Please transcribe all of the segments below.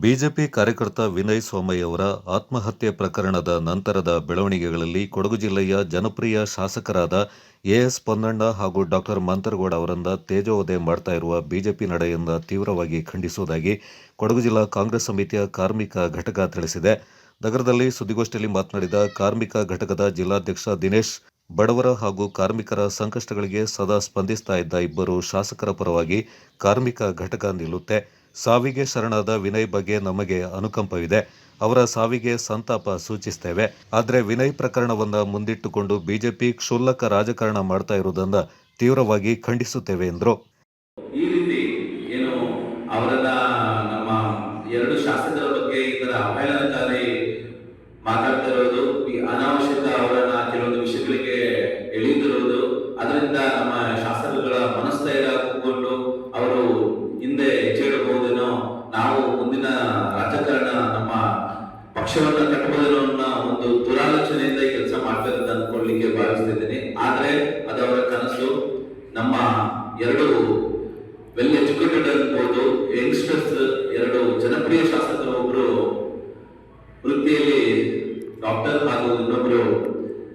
BJP ಕಾರ್ಯಕರ್ತ ವಿನಯ್ ಸೋಮಯ್ಯ ಅವರ ಆತ್ಮಹತ್ಯೆ ಪ್ರಕರಣದ ನಂತರದ ಬೆಳವಣಿಗೆಗಳಲ್ಲಿ ಕೊಡಗು ಜಿಲ್ಲೆಯ ಜನಪ್ರಿಯ ಶಾಸಕರಾದ ಎಎಸ್ ಪೊನ್ನಣ್ಣ ಹಾಗೂ ಡಾಕ್ಟರ್ ಮಂತರಗೌಡ ಅವರಿಂದ ತೇಜೋವಧೆ ಮಾಡ್ತಾ ಇರುವ ಬಿಜೆಪಿ ನಡೆಯನ್ನು ತೀವ್ರವಾಗಿ ಖಂಡಿಸುವುದಾಗಿ ಕೊಡಗು ಜಿಲ್ಲಾ ಕಾಂಗ್ರೆಸ್ ಸಮಿತಿಯ ಕಾರ್ಮಿಕ ಘಟಕ ತಿಳಿಸಿದೆ. ನಗರದಲ್ಲಿ ಸುದ್ದಿಗೋಷ್ಠಿಯಲ್ಲಿ ಮಾತನಾಡಿದ ಕಾರ್ಮಿಕ ಘಟಕದ ಜಿಲ್ಲಾಧ್ಯಕ್ಷ ದಿನೇಶ್, ಬಡವರ ಹಾಗೂ ಕಾರ್ಮಿಕರ ಸಂಕಷ್ಟಗಳಿಗೆ ಸದಾ ಸ್ಪಂದಿಸ್ತಾ ಇದ್ದ ಇಬ್ಬರು ಶಾಸಕರ ಪರವಾಗಿ ಕಾರ್ಮಿಕ ಘಟಕ ನಿಲ್ಲುತ್ತೆ. ಸಾವಿಗೆ ಶರಣಾದ ವಿನಯ್ ಬಗ್ಗೆ ನಮಗೆ ಅನುಕಂಪವಿದೆ. ಅವರ ಸಾವಿಗೆ ಸಂತಾಪ ಸೂಚಿಸ್ತೇವೆ. ಆದರೆ ವಿನಯ್ ಪ್ರಕರಣವನ್ನ ಮುಂದಿಟ್ಟುಕೊಂಡು ಬಿಜೆಪಿ ಕ್ಷುಲ್ಲಕ ರಾಜಕಾರಣ ಮಾಡ್ತಾ ಇರುವುದನ್ನ ತೀವ್ರವಾಗಿ ಖಂಡಿಸುತ್ತೇವೆ ಎಂದರು. ಈ ರೀತಿ ಏನು ಅವರನ್ನ ನಮ್ಮ ಎರಡು ಶಾಸಕರ ಬಗ್ಗೆ ಈ ತರ ಅವಹೇಳನಕಾರಿ ಅನಾವಶ್ಯಕ ಪಕ್ಷವನ್ನ ಅನ್ನೋ ಒಂದು ದುರಾಲೋಚನೆಯಿಂದ ಕೆಲಸ ಮಾಡ್ತಾರೆ ಅಂತ ಅನ್ಕೊಳ್ಳಿಕ್ಕೆ ಭಾವಿಸ್ತಿದ್ದೀನಿ. ಆದ್ರೆ ಅದವರ ಕನಸು. ನಮ್ಮ ಎರಡು ವೆಲ್ ಎಜುಕೇಟೆಡ್ ಅನ್ಬೋದು ಯಂಗ್ಸ್ಟರ್ಸ್ ಎರಡು ಜನಪ್ರಿಯ ಶಾಸಕರು ಒಬ್ರು ವೃತ್ತಿಯಲ್ಲಿ ಡಾಕ್ಟರ್ ಹಾಗೂ ಇನ್ನೊಬ್ರು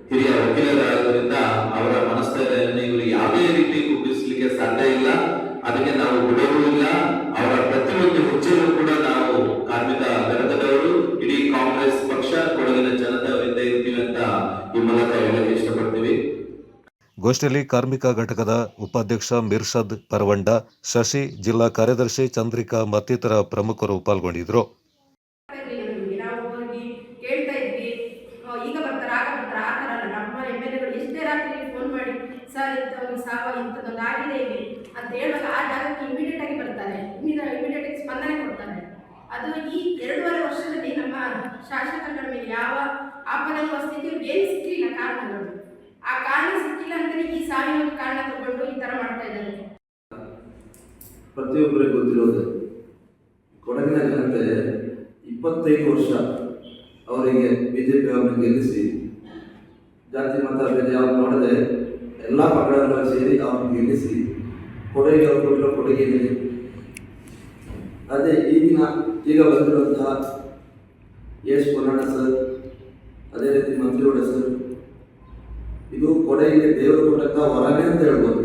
ಹಿರಿಯ ವಕೀಲರಾಗಿದ್ದರಿಂದ ಅವರ ಮನಸ್ಥೈರ್ಯವನ್ನು ಇವರು ಯಾವುದೇ ರೀತಿ ಕುಗ್ಗಿಸಲಿಕ್ಕೆ ಸಾಧ್ಯ ಇಲ್ಲ. ಅದಕ್ಕೆ ನಾವು ಬಿಡೋದು ಇಲ್ಲ. ಅವರ ಪ್ರತಿಯೊಂದು ಹೇಳಕ್ಕೆ ಇಷ್ಟಪಡ್ತೀವಿ. ಗೋಷ್ಠಿಯಲ್ಲಿ ಕಾರ್ಮಿಕ ಘಟಕದ ಉಪಾಧ್ಯಕ್ಷ ಮಿರ್ಷದ್ ಪರವಂಡ ಶಶಿ ಜಿಲ್ಲಾ ಕಾರ್ಯದರ್ಶಿ ಚಂದ್ರಿಕಾ ಮತ್ತಿತರ ಪ್ರಮುಖರು ಪಾಲ್ಗೊಂಡಿದ್ದರು. ಸರ್ ಇಂಥವ್ರಿಗೆ ಸಾವ ಇಂಥದ್ದೊಂದು ಆಗಿದೆ ಇಲ್ಲಿ ಅಂತ ಹೇಳುವಾಗ ಆ ಜಾಗಕ್ಕೆ ಇಮಿಡಿಯೇಟ್ ಆಗಿ ಬರ್ತಾರೆ. ಇಮಿಡಿಯೇಟ್ ಆಗಿ ಸ್ಪಂದನೆ ಕೊಡ್ತಾರೆ. ಅದು ಈ ಎರಡೂವರೆ ವರ್ಷದಲ್ಲಿ ನಮ್ಮ ಶಾಸಕರ ಮೇಲೆ ಯಾವ ಆಪದನ್ನು ಸ್ಥಿತಿಯು ಏನು ಸಿಕ್ಕಲಿಲ್ಲ ಕಾರಣಗಳು ಆ ಕಾರಣ ಸಿಕ್ಕಿಲ್ಲ ಅಂದ್ರೆ ಈ ಸಾವಿನ ಒಂದು ಕಾರಣ ತಗೊಂಡು ಈ ತರ ಮಾಡ್ತಾ ಇದ್ದಾರೆ ಪ್ರತಿಯೊಬ್ಬರೇ ಗೊತ್ತಿರೋದು ಕೊಡಗಿನ ಜನತೆ ಇಪ್ಪತ್ತೈದು ವರ್ಷ ಅವರಿಗೆ ಬಿಜೆಪಿ ಅವರನ್ನು ಗೆಲ್ಲಿಸಿ ಜಾತಿ ಮತ ಭೇದ ಯಾವ ಮಾಡದೆ ಎಲ್ಲ ಪಕ್ಕಗಳನ್ನು ಸೇರಿ ಅವ್ರನ್ನ ಗೆಲ್ಲಿಸಿ ಕೊಡುಗೆ ಅವ್ರು ಕೊಟ್ಟಿರೋ ಕೊಡುಗೆ ಏನಿದೆ? ಅದೇ ಈಗಿನ ಈಗ ಬಂದಿರುವಂತಹ ಯಶ್ ಪೊನ್ನಣ್ಣ ಸರ್ ಅದೇ ರೀತಿ ಮಂತ್ರಿಗಳ ಸರ್ ಇದು ಕೊಡಗಿಗೆ ದೇವರು ಕೊಟ್ಟಂತ ವರನೇ ಅಂತ ಹೇಳ್ಬೋದು.